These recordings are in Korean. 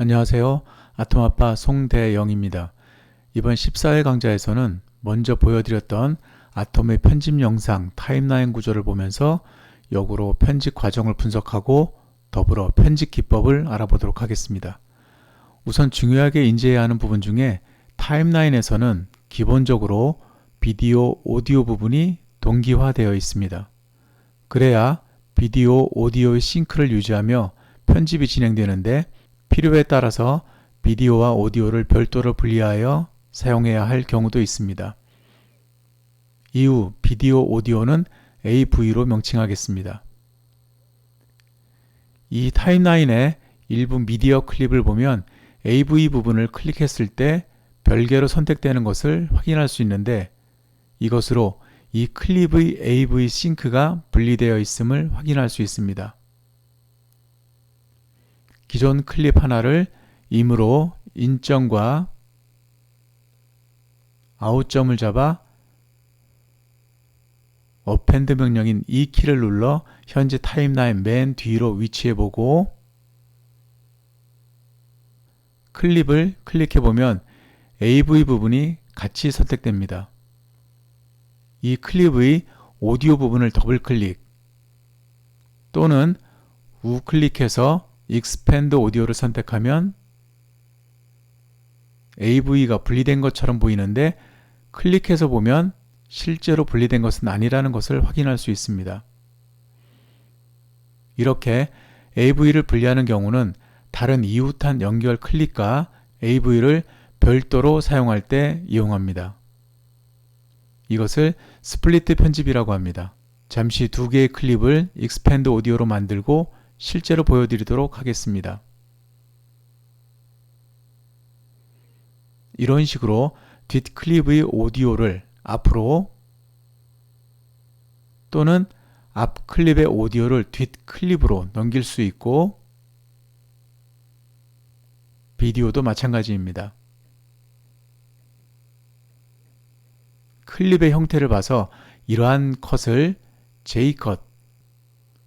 안녕하세요. 아톰아빠 송대영입니다. 이번 14회 강좌에서는 먼저 보여드렸던 아톰의 편집 영상 타임라인 구조를 보면서 역으로 편집 과정을 분석하고 더불어 편집 기법을 알아보도록 하겠습니다. 우선 중요하게 인지해야 하는 부분 중에 타임라인에서는 기본적으로 비디오, 오디오 부분이 동기화되어 있습니다. 그래야 비디오, 오디오의 싱크를 유지하며 편집이 진행되는데 필요에 따라서 비디오와 오디오를 별도로 분리하여 사용해야 할 경우도 있습니다. 이후 비디오, 오디오는 AV로 명칭하겠습니다. 이 타임라인의 일부 미디어 클립을 보면 AV 부분을 클릭했을 때 별개로 선택되는 것을 확인할 수 있는데 이것으로 이 클립의 AV 싱크가 분리되어 있음을 확인할 수 있습니다. 기존 클립 하나를 임으로 인점과 아웃점을 잡아 어펜드 명령인 이 키를 눌러 현재 타임라인 맨 뒤로 위치해 보고 클립을 클릭해 보면 AV 부분이 같이 선택됩니다. 이 클립의 오디오 부분을 더블 클릭 또는 우클릭해서 익스펜드 오디오를 선택하면 AV가 분리된 것처럼 보이는데 클릭해서 보면 실제로 분리된 것은 아니라는 것을 확인할 수 있습니다. 이렇게 AV를 분리하는 경우는 다른 이웃한 연결 클릭과 AV를 별도로 사용할 때 이용합니다. 이것을 스플리트 편집이라고 합니다. 잠시 두 개의 클립을 익스펜드 오디오로 만들고 실제로 보여드리도록 하겠습니다. 이런 식으로 뒷클립의 오디오를 앞으로 또는 앞 클립의 오디오를 뒷 클립으로 넘길 수 있고 비디오도 마찬가지입니다. 클립의 형태를 봐서 이러한 컷을 J컷,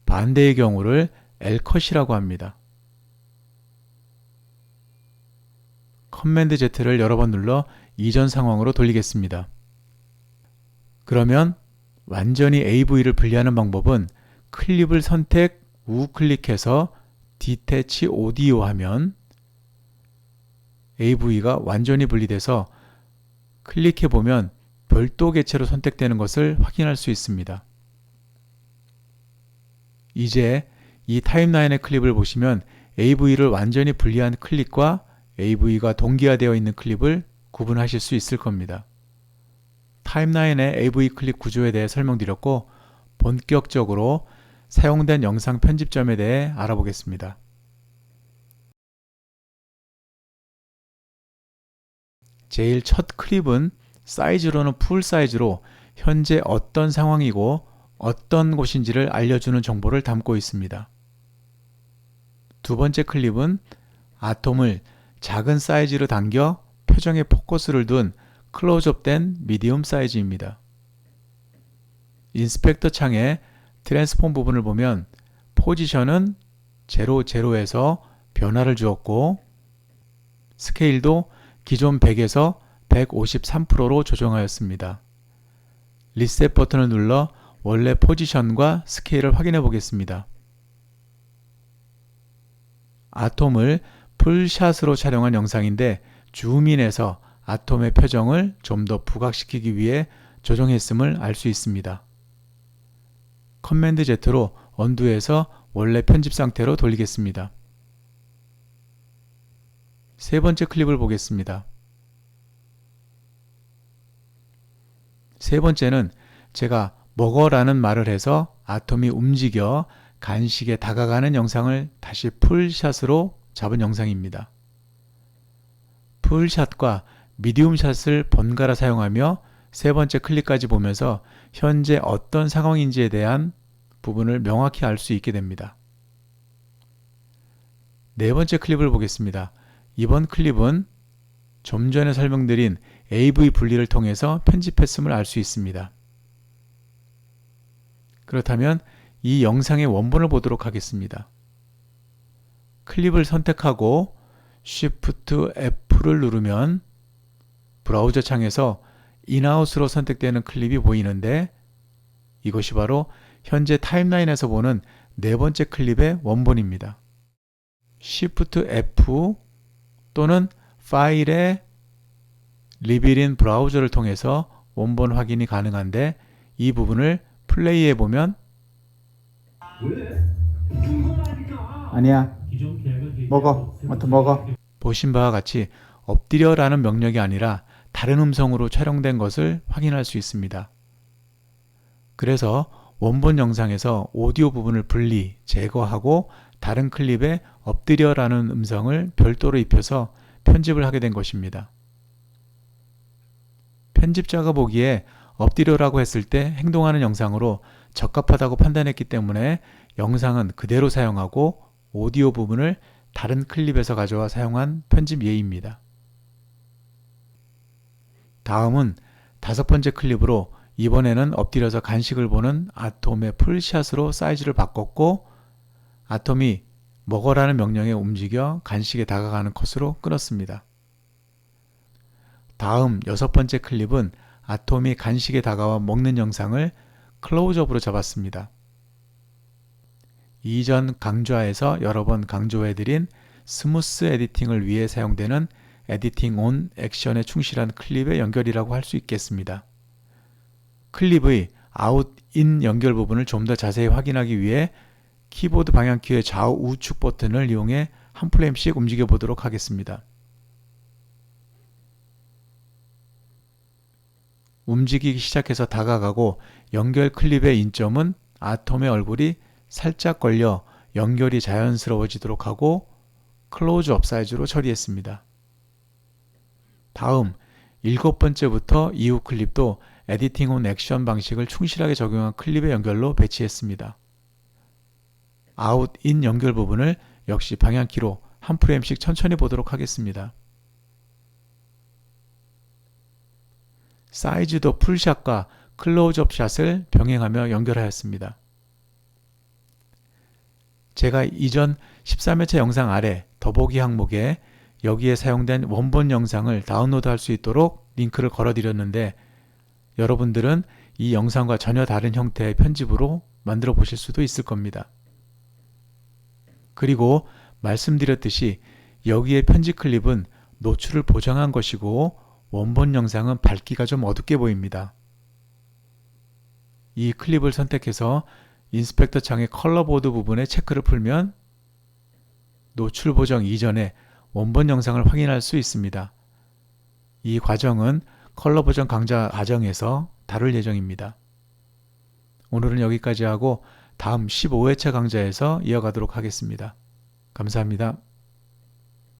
반대의 경우를 L컷이라고 합니다. 커맨드 Z를 여러 번 눌러 이전 상황으로 돌리겠습니다. 그러면 완전히 AV를 분리하는 방법은 클립을 선택 우클릭해서 오디오 하면 AV가 완전히 분리돼서 클릭해 보면 별도 개체로 선택되는 것을 확인할 수 있습니다. 이제 이 타임라인의 클립을 보시면 AV를 완전히 분리한 클립과 AV가 동기화되어 있는 클립을 구분하실 수 있을 겁니다. 타임라인의 AV 클립 구조에 대해 설명드렸고 본격적으로 사용된 영상 편집점에 대해 알아보겠습니다. 제일 첫 클립은 사이즈로는 풀 사이즈로 현재 어떤 상황이고 어떤 곳인지를 알려주는 정보를 담고 있습니다. 두 번째 클립은 아톰을 작은 사이즈로 당겨 표정에 포커스를 둔 클로즈업된 미디움 사이즈입니다. 인스펙터 창에 트랜스폼 부분을 보면 포지션은 0, 0에서 변화를 주었고 스케일도 기존 100에서 153%로 조정하였습니다. 리셋 버튼을 눌러 원래 포지션과 스케일을 확인해 보겠습니다. 아톰을 풀샷으로 촬영한 영상인데 줌인해서 아톰의 표정을 좀 더 부각시키기 위해 조정했음을 알 수 있습니다. 커맨드 Z로 언두해서 원래 편집 상태로 돌리겠습니다. 세 번째 클립을 보겠습니다. 세 번째는 제가 먹어라는 말을 해서 아톰이 움직여 간식에 다가가는 영상을 다시 풀샷으로 잡은 영상입니다. 풀샷과 미디움샷을 번갈아 사용하며 세 번째 클릭까지 보면서 현재 어떤 상황인지에 대한 부분을 명확히 알 수 있게 됩니다. 네 번째 클립을 보겠습니다. 이번 클립은 좀 전에 설명드린 AV 분리를 통해서 편집했음을 알 수 있습니다. 그렇다면 이 영상의 원본을 보도록 하겠습니다. 클립을 선택하고 Shift F를 누르면 브라우저 창에서 인아웃으로 선택되는 클립이 보이는데 이것이 바로 현재 타임라인에서 보는 네 번째 클립의 원본입니다. Shift F 또는 파일의 리빌인 브라우저를 통해서 원본 확인이 가능한데 이 부분을 플레이해 보면 아니야. 먹어. 아무튼 먹어. 보신 바와 같이 엎드려라는 명령이 아니라 다른 음성으로 촬영된 것을 확인할 수 있습니다. 그래서 원본 영상에서 오디오 부분을 분리, 제거하고 다른 클립에 엎드려라는 음성을 별도로 입혀서 편집을 하게 된 것입니다. 편집자가 보기에 엎드려라고 했을 때 행동하는 영상으로 적합하다고 판단했기 때문에 영상은 그대로 사용하고 오디오 부분을 다른 클립에서 가져와 사용한 편집 예입니다. 다음은 다섯 번째 클립으로 이번에는 엎드려서 간식을 보는 아톰의 풀샷으로 사이즈를 바꿨고 아톰이 먹어라는 명령에 움직여 간식에 다가가는 컷으로 끊었습니다. 다음 여섯 번째 클립은 아톰이 간식에 다가와 먹는 영상을 클로즈업으로 잡았습니다. 이전 강좌에서 여러 번 강조해드린 스무스 에디팅을 위해 사용되는 에디팅 온 액션에 충실한 클립의 연결이라고 할 수 있겠습니다. 클립의 아웃 인 연결 부분을 좀 더 자세히 확인하기 위해 키보드 방향키의 좌우 우측 버튼을 이용해 한 프레임씩 움직여 보도록 하겠습니다. 움직이기 시작해서 다가가고 연결 클립의 인점은 아톰의 얼굴이 살짝 걸려 연결이 자연스러워지도록 하고 클로즈업 사이즈로 처리했습니다. 다음 일곱 번째부터 이후 클립도 에디팅 온 액션 방식을 충실하게 적용한 클립의 연결로 배치했습니다. 아웃 인 연결 부분을 역시 방향키로 한 프레임씩 천천히 보도록 하겠습니다. 사이즈도 풀샷과 클로즈업 샷을 병행하며 연결하였습니다. 제가 이전 13회차 영상 아래 더보기 항목에 여기에 사용된 원본 영상을 다운로드 할 수 있도록 링크를 걸어 드렸는데 여러분들은 이 영상과 전혀 다른 형태의 편집으로 만들어 보실 수도 있을 겁니다. 그리고 말씀드렸듯이 여기에 편집 클립은 노출을 보정한 것이고 원본 영상은 밝기가 좀 어둡게 보입니다. 이 클립을 선택해서 인스펙터 창의 컬러 보드 부분에 체크를 풀면 노출 보정 이전에 원본 영상을 확인할 수 있습니다. 이 과정은 컬러 보정 강좌 과정에서 다룰 예정입니다. 오늘은 여기까지 하고 다음 15회차 강좌에서 이어가도록 하겠습니다. 감사합니다.